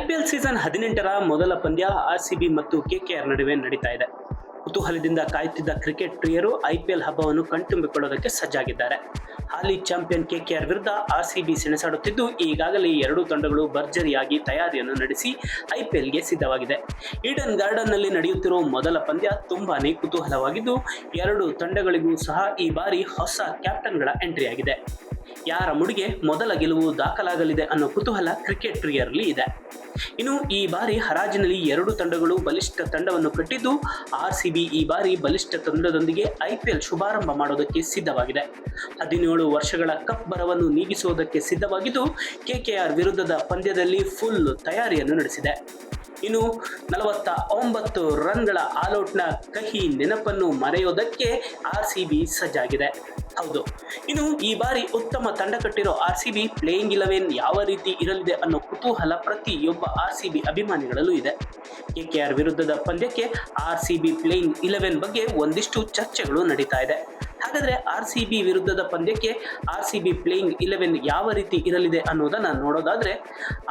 IPL season ಹದಿನೆಂಟರ ಮೊದಲ ಪಂದ್ಯ ಆರ್ಸಿಬಿ ಮತ್ತು ಕೆಕೆಆರ್ ನಡುವೆ ನಡೀತಾ ಇದೆ. ಕುತೂಹಲದಿಂದ ಕಾಯುತ್ತಿದ್ದ ಕ್ರಿಕೆಟ್ ಪ್ರಿಯರು ಐಪಿಎಲ್ ಹಬ್ಬವನ್ನು ಕಣ್ತುಂಬಿಕೊಳ್ಳೋದಕ್ಕೆ ಸಜ್ಜಾಗಿದ್ದಾರೆ. ಹಾಲಿ ಚಾಂಪಿಯನ್ ಕೆಕೆಆರ್ ವಿರುದ್ಧ ಆರ್ಸಿಬಿ ಸೆಣಸಾಡುತ್ತಿದ್ದು, ಈಗಾಗಲೇ ಎರಡೂ ತಂಡಗಳು ಭರ್ಜರಿಯಾಗಿ ತಯಾರಿಯನ್ನು ನಡೆಸಿ ಐಪಿಎಲ್ಗೆ ಸಿದ್ಧವಾಗಿದೆ. ಈಡನ್ ಗಾರ್ಡನ್ನಲ್ಲಿ ನಡೆಯುತ್ತಿರುವ ಮೊದಲ ಪಂದ್ಯ ತುಂಬಾನೇ ಕುತೂಹಲವಾಗಿದ್ದು, ಎರಡು ತಂಡಗಳಿಗೂ ಸಹ ಈ ಬಾರಿ ಹೊಸ ಕ್ಯಾಪ್ಟನ್ಗಳ ಎಂಟ್ರಿ ಆಗಿದೆ ಯಾರ ಮುಡಿಗೆ ಮೊದಲ ಗೆಲುವು ದಾಖಲಾಗಲಿದೆ ಅನ್ನೋ ಕುತೂಹಲ ಕ್ರಿಕೆಟ್ ಪ್ರಿಯರಲ್ಲಿ ಇದೆ. ಇನ್ನು ಈ ಬಾರಿ ಹರಾಜಿನಲ್ಲಿ ಎರಡು ತಂಡಗಳು ಬಲಿಷ್ಠ ತಂಡವನ್ನು ಕಟ್ಟಿದ್ದು, ಆರ್ ಸಿ ಈ ಬಾರಿ ಬಲಿಷ್ಠ ತಂಡದೊಂದಿಗೆ ಐಪಿಎಲ್ ಶುಭಾರಂಭ ಮಾಡೋದಕ್ಕೆ ಸಿದ್ಧವಾಗಿದೆ. ಹದಿನೇಳು ವರ್ಷಗಳ ಕಪ್ ಬರವನ್ನು ನೀಗಿಸುವುದಕ್ಕೆ ಸಿದ್ಧವಾಗಿದ್ದು ಕೆಕೆಆರ್ ವಿರುದ್ಧದ ಪಂದ್ಯದಲ್ಲಿ ಫುಲ್ ತಯಾರಿಯನ್ನು ನಡೆಸಿದೆ. ಇನ್ನು ನಲವತ್ತ ಒಂಬತ್ತು ರನ್ಗಳ ಆಲ್ಔಟ್ನ ಕಹಿ ನೆನಪನ್ನು ಮರೆಯೋದಕ್ಕೆ ಆರ್ ಸಿ ಬಿ ಸಜ್ಜಾಗಿದೆ. ಹೌದು. ಇನ್ನು ಈ ಬಾರಿ ಉತ್ತಮ ತಂಡ ಕಟ್ಟಿರೋ R C B playing eleven ಯಾವ ರೀತಿ ಇರಲಿದೆ ಅನ್ನೋ ಕುತೂಹಲ ಪ್ರತಿಯೊಬ್ಬ ಆರ್ ಸಿ ಬಿ ಅಭಿಮಾನಿಗಳಲ್ಲೂ ಇದೆ. ಕೆಕೆಆರ್ ವಿರುದ್ಧದ ಪಂದ್ಯಕ್ಕೆ R C B playing eleven ಬಗ್ಗೆ ಒಂದಿಷ್ಟು ಚರ್ಚೆಗಳು ನಡೀತಾ ಇದೆ. ಹಾಗಾದ್ರೆ ಆರ್ ಸಿ ಬಿ ವಿರುದ್ಧದ ಪಂದ್ಯಕ್ಕೆ R C B playing eleven ಯಾವ ರೀತಿ ಇರಲಿದೆ ಅನ್ನೋದನ್ನ ನೋಡೋದಾದ್ರೆ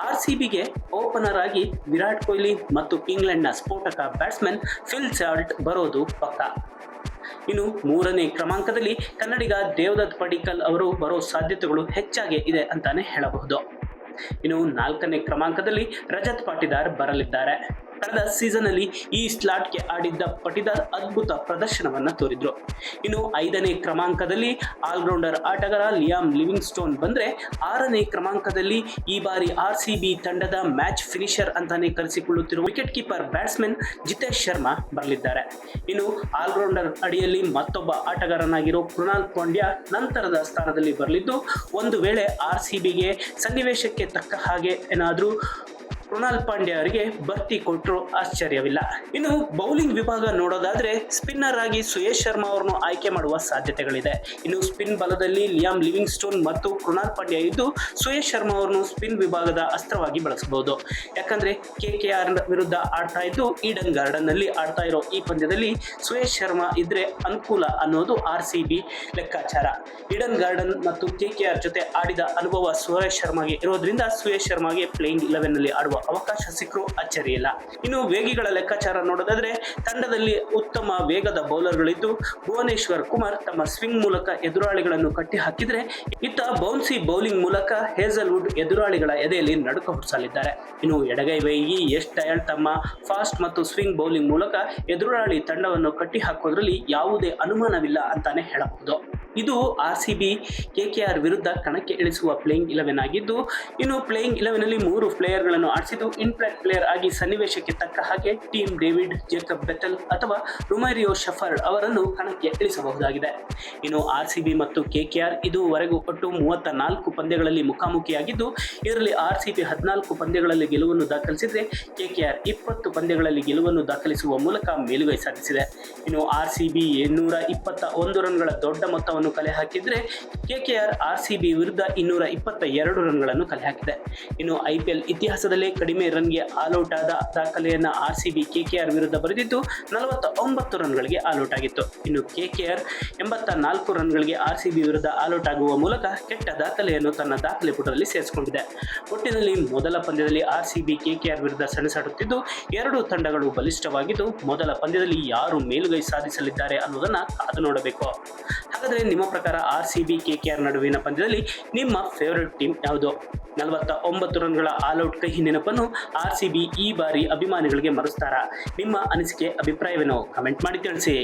ಆರ್ ಸಿ ಬಿಗೆ ಓಪನರ್ ಆಗಿ ವಿರಾಟ್ ಕೊಹ್ಲಿ ಮತ್ತು ಇಂಗ್ಲೆಂಡ್ನ ಸ್ಫೋಟಕ ಬ್ಯಾಟ್ಸ್ಮನ್ ಫಿಲ್ ಸಾಲ್ಟ್ ಬರೋದು ಪಕ್ಕ. ಇನ್ನು ಮೂರನೇ ಕ್ರಮಾಂಕದಲ್ಲಿ ಕನ್ನಡಿಗ ದೇವದತ್ ಪಡಿಕಲ್ ಅವರು ಬರೋ ಸಾಧ್ಯತೆಗಳು ಹೆಚ್ಚಾಗಿ ಇದೆ ಅಂತಾನೆ ಹೇಳಬಹುದು. ಇನ್ನು ನಾಲ್ಕನೇ ಕ್ರಮಾಂಕದಲ್ಲಿ ರಜತ್ ಪಾಟಿದಾರ್ ಬರಲಿದ್ದಾರೆ. ಕಳೆದ ಸೀಸನ್ ಅಲ್ಲಿ ಈ ಸ್ಲಾಟ್ಗೆ ಆಡಿದ್ದ ಪಟಿದಾರ್ ಅದ್ಭುತ ಪ್ರದರ್ಶನವನ್ನ ತೋರಿದ್ರು. ಇನ್ನು ಐದನೇ ಕ್ರಮಾಂಕದಲ್ಲಿ ಆಲ್ರೌಂಡರ್ ಆಟಗಾರ ಲಿಯಾಮ್ ಲಿವಿಂಗ್ ಸ್ಟೋನ್ ಬಂದ್ರೆ ಆರನೇ ಕ್ರಮಾಂಕದಲ್ಲಿ ಈ ಬಾರಿ ಆರ್ ಸಿ ಬಿ ತಂಡದ ಮ್ಯಾಚ್ ಫಿನಿಷರ್ ಅಂತಾನೆ ಕರೆಸಿಕೊಳ್ಳುತ್ತಿರುವ wicket keeper batsman Jitesh Sharma ಬರಲಿದ್ದಾರೆ. ಇನ್ನು ಆಲ್ರೌಂಡರ್ ಅಡಿಯಲ್ಲಿ ಮತ್ತೊಬ್ಬ ಆಟಗಾರನಾಗಿರೋ ಕೃಣಾಲ್ ಪಾಂಡ್ಯ ನಂತರದ ಸ್ಥಾನದಲ್ಲಿ ಬರಲಿದ್ದು, ಒಂದು ವೇಳೆ ಆರ್ ಸಿ ಬಿಗೆ ಸನ್ನಿವೇಶಕ್ಕೆ ತಕ್ಕ ಹಾಗೆ ಏನಾದರೂ ಕೃಣಾಲ್ ಪಾಂಡ್ಯ ಅವರಿಗೆ ಭರ್ತಿ ಕೊಟ್ಟರು ಆಶ್ಚರ್ಯವಿಲ್ಲ. ಇನ್ನು ಬೌಲಿಂಗ್ ವಿಭಾಗ ನೋಡೋದಾದ್ರೆ ಸ್ಪಿನ್ನರ್ ಆಗಿ ಸುಯೇಶ್ ಶರ್ಮಾ ಅವರನ್ನು ಆಯ್ಕೆ ಮಾಡುವ ಸಾಧ್ಯತೆಗಳಿದೆ. ಇನ್ನು ಸ್ಪಿನ್ ಬಲದಲ್ಲಿ ಲಿಯಾಮ್ ಲಿವಿಂಗ್ ಸ್ಟೋನ್ ಮತ್ತು ಕೃಣಾಲ್ ಪಾಂಡ್ಯ ಇದ್ದು ಸುಯೇಶ್ ಶರ್ಮಾ ಅವರನ್ನು ಸ್ಪಿನ್ ವಿಭಾಗದ ಅಸ್ತ್ರವಾಗಿ ಬಳಸಬಹುದು. ಯಾಕಂದ್ರೆ ಕೆ ಕೆ ಆರ್ ವಿರುದ್ಧ ಆಡ್ತಾ ಇದ್ದು ಈಡನ್ ಗಾರ್ಡನ್ನಲ್ಲಿ ಆಡ್ತಾ ಇರೋ ಈ ಪಂದ್ಯದಲ್ಲಿ ಸುಯೇಶ್ ಶರ್ಮಾ ಇದ್ರೆ ಅನುಕೂಲ ಅನ್ನೋದು ಆರ್ ಸಿ ಬಿ ಲೆಕ್ಕಾಚಾರ. ಈಡನ್ ಗಾರ್ಡನ್ ಮತ್ತು ಕೆ ಕೆ ಆರ್ ಜೊತೆ ಆಡಿದ ಅನುಭವ ಸುರೇಶ್ ಶರ್ಮಾಗೆ ಇರೋದ್ರಿಂದ ಸುಯೇಶ್ ಶರ್ಮಾಗೆ ಪ್ಲೇಯಿಂಗ್ ಇಲೆವೆನ್ನಲ್ಲಿ ಆಡುವ ಅವಕಾಶ ಸಿಕ್ಕರೂ ಅಚ್ಚರಿಯಿಲ್ಲ ಇನ್ನು ವೇಗಿಗಳ ಲೆಕ್ಕಾಚಾರ ನೋಡೋದಾದ್ರೆ ತಂಡದಲ್ಲಿ ಉತ್ತಮ ವೇಗದ ಬೌಲರ್ಗಳಿದ್ದು ಭುವನೇಶ್ವರ್ ಕುಮಾರ್ ತಮ್ಮ ಸ್ವಿಂಗ್ ಮೂಲಕ ಎದುರಾಳಿಗಳನ್ನು ಕಟ್ಟಿ ಹಾಕಿದ್ರೆ ಇತ್ತ ಬೌನ್ಸಿ ಬೌಲಿಂಗ್ ಮೂಲಕ ಹೇಸಲ್ವುಡ್ ಎದುರಾಳಿಗಳ ಎದೆಯಲ್ಲಿ ನಡುಕ ಹುಟ್ಟಿಸಲಿದ್ದಾರೆ. ಇನ್ನು ಎಡಗೈ ವೇಗಿ, ಯಶ್ ಟಯಲ್ ತಮ್ಮ ಫಾಸ್ಟ್ ಮತ್ತು ಸ್ವಿಂಗ್ ಬೌಲಿಂಗ್ ಮೂಲಕ ಎದುರಾಳಿ ತಂಡವನ್ನು ಕಟ್ಟಿ ಹಾಕೋದ್ರಲ್ಲಿ ಯಾವುದೇ ಅನುಮಾನವಿಲ್ಲ ಅಂತಾನೆ ಹೇಳಬಹುದು. ಇದು R C B K K R ವಿರುದ್ಧ ಕಣಕ್ಕೆ ಇಳಿಸುವ ಪ್ಲೇಯಿಂಗ್ ಇಲೆವೆನ್ ಆಗಿದ್ದು, ಇನ್ನು ಪ್ಲೇಯಿಂಗ್ ಇಲೆವೆನ್ ಅಲ್ಲಿ ಮೂರು ಪ್ಲೇಯರ್ಗಳನ್ನು ಆಡಿಸಿದ್ದು ಇಂಪ್ಯಾಕ್ಟ್ ಪ್ಲೇಯರ್ ಆಗಿ ಸನ್ನಿವೇಶಕ್ಕೆ ತಕ್ಕ ಹಾಗೆ ಟೀಮ್ ಡೇವಿಡ್ ಜೇಕಬ್ ಬೆಟಲ್ ಅಥವಾ ರುಮೈರಿಯೋ ಶಫರ್ಡ್ ಅವರನ್ನು ಕಣಕ್ಕೆ ಇಳಿಸಬಹುದಾಗಿದೆ. ಇನ್ನು ಆರ್ ಸಿ ಬಿ ಮತ್ತು ಕೆ ಕೆ ಆರ್ ಇದುವರೆಗೂ ಒಟ್ಟು ಮೂವತ್ತ ನಾಲ್ಕು ಪಂದ್ಯಗಳಲ್ಲಿ ಮುಖಾಮುಖಿಯಾಗಿದ್ದು, ಇದರಲ್ಲಿ ಆರ್ ಸಿ ಬಿ ಹದಿನಾಲ್ಕು ಪಂದ್ಯಗಳಲ್ಲಿ ಗೆಲುವನ್ನು ದಾಖಲಿಸಿದ್ರೆ ಕೆ ಕೆ ಆರ್ ಇಪ್ಪತ್ತು ಪಂದ್ಯಗಳಲ್ಲಿ ಗೆಲುವನ್ನು ದಾಖಲಿಸುವ ಮೂಲಕ ಮೇಲುಗೈ ಸಾಧಿಸಿದೆ. ಇನ್ನು ಆರ್ ಸಿ ಬಿ ಇನ್ನೂರ ಇಪ್ಪತ್ತ ಒಂದು ರನ್ಗಳ ದೊಡ್ಡ ಮೊತ್ತವನ್ನು ಕಲೆ ಹಾಕಿದ್ರೆ KKR R R C B ವಿರುದ್ಧ ಇನ್ನೂರ ಇಪ್ಪತ್ತ ಎರಡು ರನ್ಗಳನ್ನು ಕಲೆ ಹಾಕಿದೆ. ಇನ್ನು ಐಪಿಎಲ್ ಇತಿಹಾಸದಲ್ಲೇ ಕಡಿಮೆ ರನ್ಗೆ ಆಲ್ಔಟ್ ಆದ ದಾಖಲೆಯನ್ನು R C B K K R ವಿರುದ್ಧ ಬರೆದಿದ್ದು ನಲವತ್ತ ಒಂಬತ್ತು ರನ್ಗಳಿಗೆ ಆಲ್ಔಟ್ ಆಗಿತ್ತು. ಇನ್ನು ಕೆಕೆಆರ್ ಎಂಬತ್ತ ನಾಲ್ಕು ರನ್ಗಳಿಗೆ ಆರ್ ಸಿ ಬಿ ವಿರುದ್ಧ ಆಲ್ಔಟ್ ಆಗುವ ಮೂಲಕ ಕೆಟ್ಟ ದಾಖಲೆಯನ್ನು ತನ್ನ ದಾಖಲೆ ಪುಟದಲ್ಲಿ ಸೇರಿಸಿಕೊಂಡಿದೆ. ಒಟ್ಟಿನಲ್ಲಿ ಮೊದಲ ಪಂದ್ಯದಲ್ಲಿ R C B K K R ವಿರುದ್ಧ ಸೆಣಸಾಡುತ್ತಿದ್ದು, ಎರಡು ತಂಡಗಳು ಬಲಿಷ್ಠವಾಗಿದ್ದು, ಮೊದಲ ಪಂದ್ಯದಲ್ಲಿ ಯಾರು ಮೇಲುಗೈ ಸಾಧಿಸಲಿದ್ದಾರೆ ಅನ್ನೋದನ್ನ ಕಾದು ನೋಡಬೇಕು. ಹಾಗಾದ್ರೆ ನಿಮ್ಮ ಪ್ರಕಾರ R C B K K R ನಡುವಿನ ಪಂದ್ಯದಲ್ಲಿ ನಿಮ್ಮ ಫೇವರೇಟ್ ಟೀಮ್ ಯಾವುದು? ನಲವತ್ತ ಒಂಬತ್ತು ರನ್ಗಳ ಆಲ್ಔಟ್ ಕಹಿ ನೆನಪನ್ನು ಆರ್ ಸಿ ಬಿ ಈ ಬಾರಿ ಅಭಿಮಾನಿಗಳಿಗೆ ಮರೆಸ್ತಾರಾ. ನಿಮ್ಮ ಅನಿಸಿಕೆ, ಅಭಿಪ್ರಾಯವೇನೋ? ಕಮೆಂಟ್ ಮಾಡಿ ತಿಳಿಸಿ.